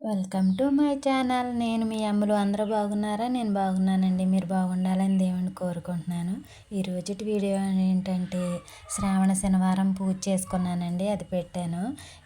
Welcome to my channel. నేను మీ అమ్మలు. అందరూ బాగున్నారా? నేను బాగున్నానండి. మీరు బాగుండాలని దేవుని కోరుకుంటున్నాను. ఈరోజు వీడియో ఏంటంటే శ్రావణ శనివారం పూజ చేసుకున్నానండి. అది పెట్టాను.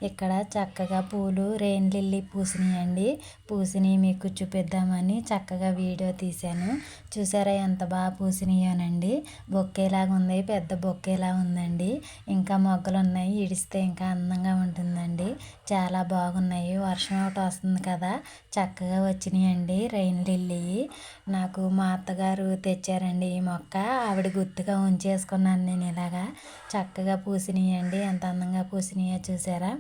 ఇక్కడ చక్కగా పూలు రెయిన్ లిల్లీ పూసినాయండి. పూసిని మీకు చూపిద్దామని చక్కగా వీడియో తీశాను. చూసారా ఎంత బాగా పూసినాయోనండి. బొక్కేలాగా ఉంది. పెద్ద బొక్కేలా ఉందండి. ఇంకా మొగ్గలు ఉన్నాయి ఇడిస్తే ఇంకా అందంగా ఉంటుందండి. చాలా బాగున్నాయి. వర్షం ఒకటి వస్తుంది కదా చక్కగా వచ్చినాయండి రెయిన్ లిల్లీ నాకు మా అత్తగారు తెచ్చారండి ఈ మొక్క. ఆవిడ గుర్తుగా ఉంచేసుకున్నాను నేను ఇలాగా. చక్కగా పూసినాయండి. ఎంత అందంగా పూసినాయో చూసారా?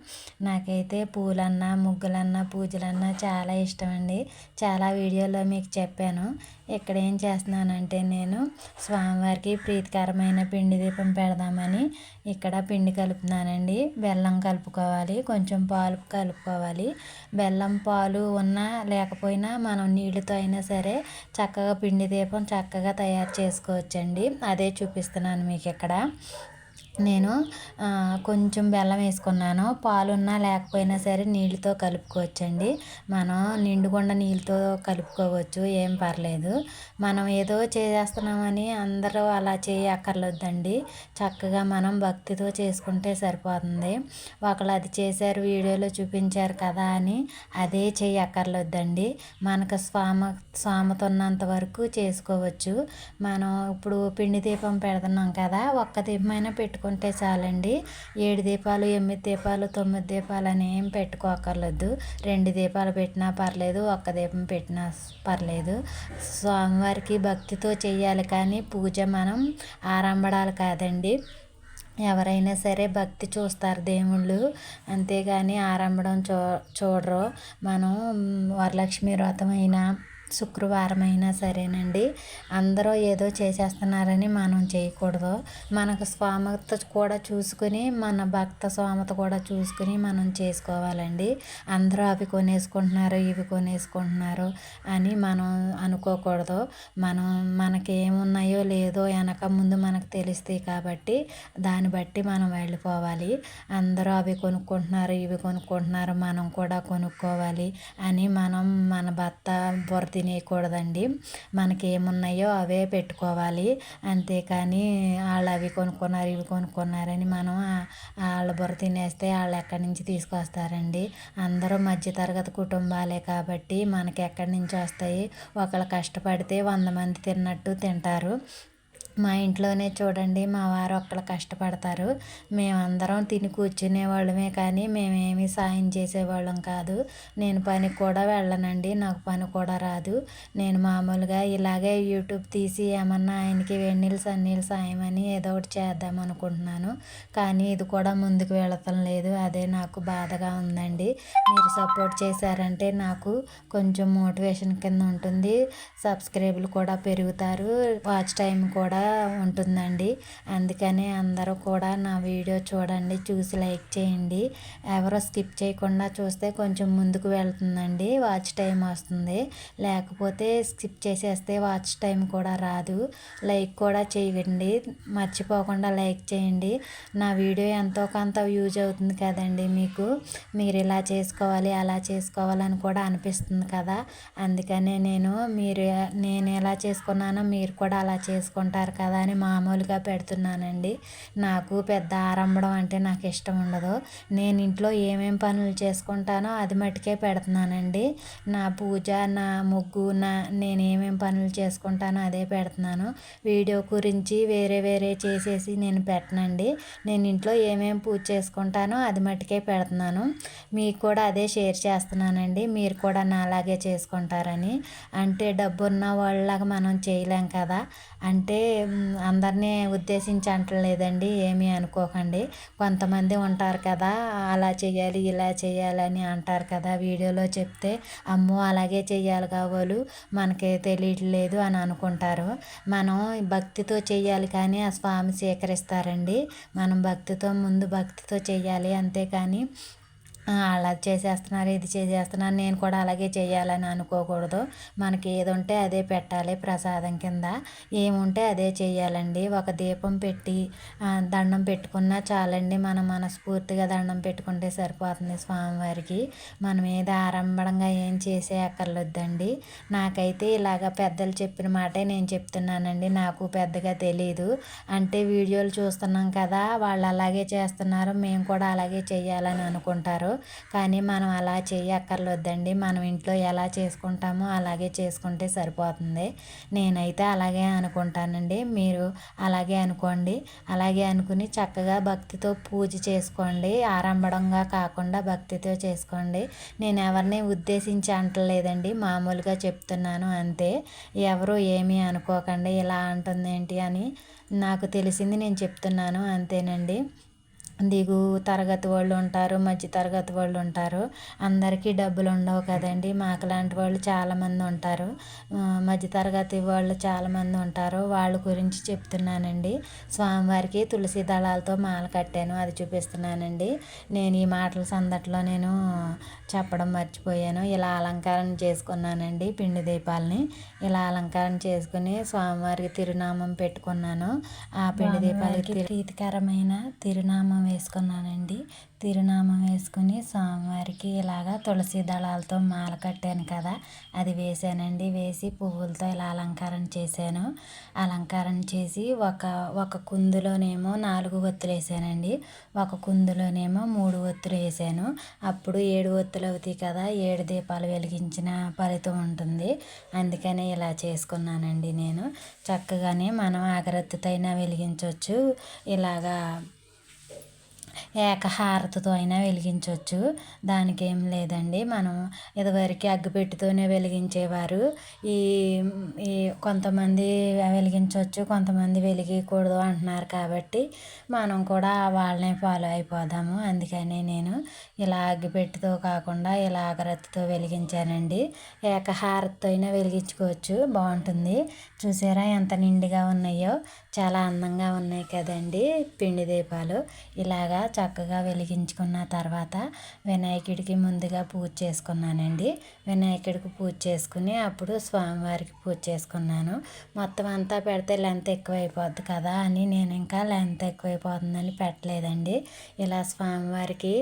నాకైతే పూలన్నా ముగ్గులన్నా పూజలన్నా చాలా ఇష్టం అండి చాలా వీడియోలో మీకు చెప్పాను. ఇక్కడ ఏం చేస్తున్నానంటే నేను స్వామివారికి ప్రీతికరమైన పిండి దీపం పెడదామని ఇక్కడ పిండి కలుపుతున్నానండి. బెల్లం కలుపుకోవాలి కొంచెం పాలు కలుపుకోవాలి. బెల్లం పాలు ఉన్నా లేకపోయినా మనం నీళ్ళతో అయినా సరే చక్కగా పిండి దీపం చక్కగా తయారు చేసుకోవచ్చండి. అదే చూపిస్తున్నాను మీకు ఇక్కడ నేను కొంచెం బెల్లం వేసుకున్నాను. పాలున్నా లేకపోయినా సరే నీళ్ళతో కలుపుకోవచ్చండి. మనం నిండుకుండా నీళ్ళతో కలుపుకోవచ్చు. ఏం పర్లేదు. మనం ఏదో చేసేస్తున్నామని అందరూ అలా చేయక్కర్లేదండి. చక్కగా మనం భక్తితో చేసుకుంటే సరిపోతుంది. ఒకళ్ళు అది చేశారు వీడియోలో చూపించారు కదా అని అదే చేయక్కర్లేదండి. మనకు స్వామ స్వామత ఉన్నంత వరకు చేసుకోవచ్చు. మనం ఇప్పుడు పిండి దీపం పెడుతున్నాం కదా ఒక్క దీపమైనా పెట్టుకో పెట్టుకుంటే చాలండి. ఏడు దీపాలు ఎనిమిది దీపాలు తొమ్మిది దీపాలు అని ఏం పెట్టుకోకర్లేదు. రెండు దీపాలు పెట్టినా పర్లేదు ఒక్క దీపం పెట్టినా పర్లేదు. స్వామివారికి భక్తితో చేయాలి కానీ పూజ మనం ఆరంభడాలు కాదండి. ఎవరైనా సరే భక్తి చూస్తారు దేవుళ్ళు. అంతేగాని ఆరంభడం చూ చూడరు. మనం వరలక్ష్మి వ్రతం అయినా శుక్రవారం అయినా సరేనండి. అందరూ ఏదో చేసేస్తున్నారని మనం చేయకూడదు. మనకు స్వామత కూడా చూసుకుని మన భక్త స్వామత కూడా చూసుకుని మనం చేసుకోవాలండి. అందరూ అవి కొనేసుకుంటున్నారు ఇవి కొనేసుకుంటున్నారు అని మనం అనుకోకూడదు. మనం మనకి ఏమున్నాయో లేదో వెనక ముందు మనకు తెలుస్తాయి కాబట్టి దాన్ని బట్టి మనం వెళ్ళిపోవాలి. అందరూ అవి కొనుక్కుంటున్నారు ఇవి కొనుక్కుంటున్నారు మనం కూడా కొనుక్కోవాలి అని మనం మన భర్త బుర్ర తినేయకూడదండి మనకి ఏమున్నాయో అవే పెట్టుకోవాలి. అంతేకాని వాళ్ళు అవి కొనుక్కున్నారు ఇవి కొనుక్కున్నారని మనం వాళ్ళ బుర్ర తినేస్తే వాళ్ళు ఎక్కడి నుంచి తీసుకొస్తారండి. అందరూ మధ్యతరగతి కుటుంబాలే కాబట్టి మనకి ఎక్కడి నుంచి వస్తాయి? ఒకళ్ళు కష్టపడితే వంద మంది తిన్నట్టు తింటారు. మా ఇంట్లోనే చూడండి మా వారు ఒక్కళ్ళు కష్టపడతారు. మేమందరం తిని కూర్చునే వాళ్ళమే కానీ మేమేమి సాయం చేసేవాళ్ళం కాదు. నేను పనికి కూడా వెళ్ళనండి నాకు పని కూడా రాదు. నేను మామూలుగా ఇలాగే యూట్యూబ్ తీసి ఏమన్నా ఆయనకి వెన్నీళ్ళు సన్నీళ్ళు సాయం అని ఏదో ఒకటి చేద్దాం అనుకుంటున్నాను. కానీ ఇది కూడా ముందుకు వెళతం లేదు అదే నాకు బాధగా ఉందండి. మీరు సపోర్ట్ చేశారంటే నాకు కొంచెం మోటివేషన్ కింద ఉంటుంది. సబ్స్క్రైబులు కూడా పెరుగుతారు. వాచ్ టైం కూడా ఉంటుందండి. అందుకని అందరూ కూడా నా వీడియో చూడండి చూసి లైక్ చేయండి. ఎవరో స్కిప్ చేయకుండా చూస్తే కొంచెం ముందుకు వెళ్తుందండి వాచ్ టైం వస్తుంది. లేకపోతే స్కిప్ చేసేస్తే వాచ్ టైం కూడా రాదు. లైక్ కూడా చేయండి మర్చిపోకుండా లైక్ చేయండి. నా వీడియో ఎంతో కొంత యూజ్ అవుతుంది కదండి మీకు. మీరు ఇలా చేసుకోవాలి అలా చేసుకోవాలని కూడా అనిపిస్తుంది కదా. అందుకనే నేను మీరు నేను ఎలా చేసుకున్నానో మీరు కూడా అలా చేసుకుంటారు కదా అని మామూలుగా పెడుతున్నానండి. నాకు పెద్ద ఆరంభడం అంటే నాకు ఇష్టం ఉండదు. నేను ఇంట్లో ఏమేమి పనులు చేసుకుంటానో అది మట్టుకే పెడుతున్నానండి. నా పూజ నా ముగ్గు నా నేను ఏమేమి పనులు చేసుకుంటానో అదే పెడుతున్నాను. వీడియో గురించి వేరే వేరే చేసేసి నేను పెట్టనండి. నేను ఇంట్లో ఏమేమి పూజ చేసుకుంటానో అది మట్టుకే పెడుతున్నాను. మీకు కూడా అదే షేర్ చేస్తున్నానండి. మీరు కూడా నాలాగే చేసుకుంటారని. అంటే డబ్బున్న వాళ్ళలాగా మనం చేయలేం కదా. అంటే అందరినీ ఉద్దేశించి అంటలేదండి ఏమీ అనుకోకండి. కొంతమంది ఉంటారు కదా అలా చేయాలి ఇలా చేయాలని అంటారు కదా వీడియోలో చెప్తే అమ్మో అలాగే చేయాలి కావాలి మనకి తెలియట్లేదు అని అనుకుంటారు. మనం భక్తితో చేయాలి కానీ ఆ స్వామి స్వీకరిస్తారండి. మనం భక్తితో ముందు భక్తితో చేయాలి అంతేకాని అలా చేసేస్తున్నారు ఇది చేసేస్తున్నారు నేను కూడా అలాగే చేయాలని అనుకోకూడదు. మనకి ఏది ఉంటే అదే పెట్టాలి ప్రసాదం కింద. ఏముంటే అదే చేయాలండి. ఒక దీపం పెట్టి దండం పెట్టుకున్నా చాలండి. మనం మనస్ఫూర్తిగా దండం పెట్టుకుంటే సరిపోతుంది స్వామివారికి. మనం ఏది ఆరంభంగా ఏం చేసే అక్కర్లొద్దండి. నాకైతే ఇలాగ పెద్దలు చెప్పిన మాటే నేను చెప్తున్నానండి. నాకు పెద్దగా తెలియదు అంటే వీడియోలు చూస్తున్నాం కదా వాళ్ళు అలాగే చేస్తున్నారు మేము కూడా అలాగే చేయాలని అనుకుంటారు. కానీ మనం అలా చేయక్కర్లేదండి మనం ఇంట్లో ఎలా చేసుకుంటామో అలాగే చేసుకుంటే సరిపోతుంది. నేనైతే అలాగే అనుకుంటానండి. మీరు అలాగే అనుకోండి. అలాగే అనుకుని చక్కగా భక్తితో పూజ చేసుకోండి. ఆరంభడంగా కాకుండా భక్తితో చేసుకోండి. నేను ఎవరిని ఉద్దేశించి అంటలేదండి. మామూలుగా చెప్తున్నాను అంతే. ఎవరు ఏమీ అనుకోకండి. ఇలా అంటుంది ఏంటి అని నాకు తెలిసింది నేను చెప్తున్నాను అంతేనండి. దిగు తరగతి వాళ్ళు ఉంటారు మధ్య తరగతి వాళ్ళు ఉంటారు. అందరికీ డబ్బులు ఉండవు కదండి. మాకు లాంటి వాళ్ళు చాలామంది ఉంటారు. మధ్య తరగతి వాళ్ళు చాలామంది ఉంటారు. వాళ్ళ గురించి చెప్తున్నానండి. స్వామివారికి తులసి దళాలతో మాల కట్టాను. అది చూపిస్తున్నానండి. నేను ఈ మాటల సందట్లో నేను చెప్పడం మర్చిపోయాను. ఇలా అలంకరణ చేసుకున్నానండి పిండి దీపాలని. ఇలా అలంకరణ చేసుకుని స్వామివారికి తిరునామం పెట్టుకున్నాను. ఆ పిండి దీపాలకి ప్రీతికరమైన తిరునామం వేసుకున్నానండి. తిరునామం వేసుకుని స్వామివారికి ఇలాగా తులసి దళాలతో మాల కట్టాను కదా అది వేసానండి వేసి పువ్వులతో ఇలా అలంకరణ చేశాను. అలంకరణ చేసి ఒక ఒక కుందులోనేమో నాలుగు ఒత్తులు వేసానండి. ఒక కుందులోనేమో మూడు ఒత్తులు వేసాను. అప్పుడు ఏడు ఒత్తులు అవుతాయి కదా ఏడు దీపాలు వెలిగించిన ఫలితం ఉంటుంది. అందుకనే ఇలా చేసుకున్నానండి నేను. చక్కగానే మనం అగరత్తితో అయినా వెలిగించవచ్చు ఇలాగా ఏకహారతతో అయినా వెలిగించవచ్చు. దానికి ఏం లేదండి. మనం ఇదివరకు అగ్గిపెట్టుతోనే వెలిగించేవారు. ఈ ఈ కొంతమంది వెలిగించవచ్చు కొంతమంది వెలిగకూడదు అంటున్నారు కాబట్టి మనం కూడా వాళ్ళనే ఫాలో అయిపోదాము. అందుకని నేను ఇలా అగ్గిపెట్టుతో కాకుండా ఇలా అగరత్తితో వెలిగించానండి. ఏకహారతతో అయినా వెలిగించుకోవచ్చు. బాగుంటుంది. చూసారా ఎంత నిండుగా ఉన్నాయో. చాలా అందంగా ఉన్నాయి కదండి పిండి దీపాలు. ఇలాగా చక్కగా వెలిగించుకున్న తర్వాత వినాయకుడికి ముందుగా పూజ చేసుకున్నానండి. వినాయకుడికి పూజ చేసుకుని అప్పుడు స్వామివారికి పూజ చేసుకున్నాను. మొత్తం అంతా పెడితే లెంత్ ఎక్కువైపోద్ది కదా అని నేను ఇంకా లెంత్ ఎక్కువైపోతుందని పెట్టలేదండి. ఇలా స్వామివారికి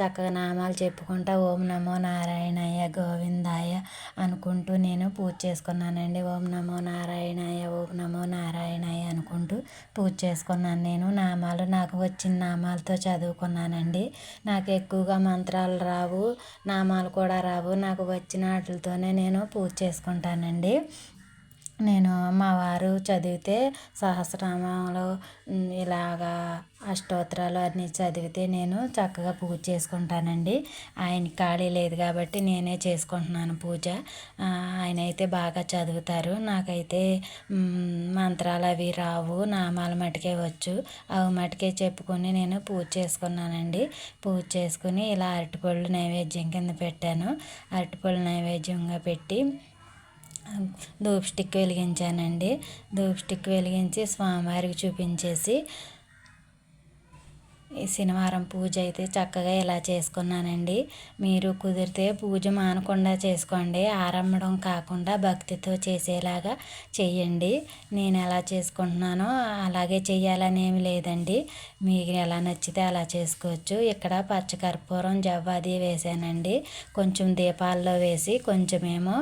చక్కగా నామాలు చెప్పుకుంటా ఓం నమో నారాయణయ్య గోవిందాయ అనుకుంటూ నేను పూజ చేసుకున్నానండి. ఓం నమో నారాయణయ్య ఓం నమో నారాయణయ్య అనుకుంటూ పూజ చేసుకున్నాను నేను. నామాలు నాకు వచ్చిన నామాలతో చదువుకున్నానండి. నాకు ఎక్కువగా మంత్రాలు రావు నామాలు కూడా రావు. నాకు వచ్చిన వాటితోనే నేను పూజ చేసుకుంటానండి. నేను మా వారు చదివితే సహస్రనామాలు ఇలాగా అష్టోత్తరాలు అన్నీ చదివితే నేను చక్కగా పూజ చేసుకుంటానండి. ఆయన ఖాళీ లేదు కాబట్టి నేనే చేసుకుంటున్నాను పూజ. ఆయన అయితే బాగా చదువుతారు. నాకైతే మంత్రాలు అవి రావు నామాల మటుకే వచ్చు. అవి మటుకే చెప్పుకొని నేను పూజ చేసుకున్నానండి. పూజ చేసుకుని ఇలా అరటిపళ్ళు నైవేద్యం కింద పెట్టాను. అరటిపళ్ళు నైవేద్యంగా పెట్టి ధూప్ స్టిక్ వెలిగించానండి. ధూప్ స్టిక్ వెలిగించి స్వామివారికి చూపించేసి శనివారం పూజ అయితే చక్కగా ఇలా చేసుకున్నానండి. మీరు కుదిరితే పూజ మానకుండా చేసుకోండి. ఆరంభం కాకుండా భక్తితో చేసేలాగా చేయండి. నేను ఎలా చేసుకుంటున్నానో అలాగే చేయాలని ఏమి లేదండి. మీకు ఎలా నచ్చితే అలా చేసుకోవచ్చు. ఇక్కడ పచ్చకర్పూరం జవ్వాది వేసానండి. కొంచెం దీపాల్లో వేసి కొంచెమేమో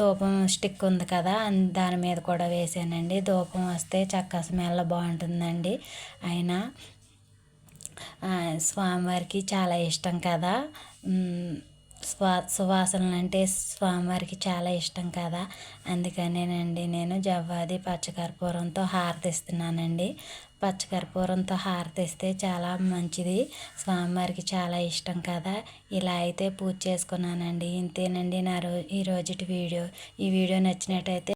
ధూపం స్టిక్ ఉంది కదా దాని మీద కూడా వేసానండి. ధూపం వస్తే చక్క స్మెల్ బాగుంటుందండి. అయినా స్వామివారికి చాలా ఇష్టం కదా. స్వా సువాసనలు అంటే స్వామివారికి చాలా ఇష్టం కదా. అందుకనేనండి నేను జవ్వాది పచ్చకర్పూరంతో హారతిస్తున్నానండి పచ్చకర్పూరంతో హారతిస్తే చాలా మంచిది. స్వామివారికి చాలా ఇష్టం కదా. ఇలా అయితే పూజ చేసుకున్నానండి. ఇంతేనండి నా రో ఈ రోజుటి వీడియో. ఈ వీడియో నచ్చినట్టయితే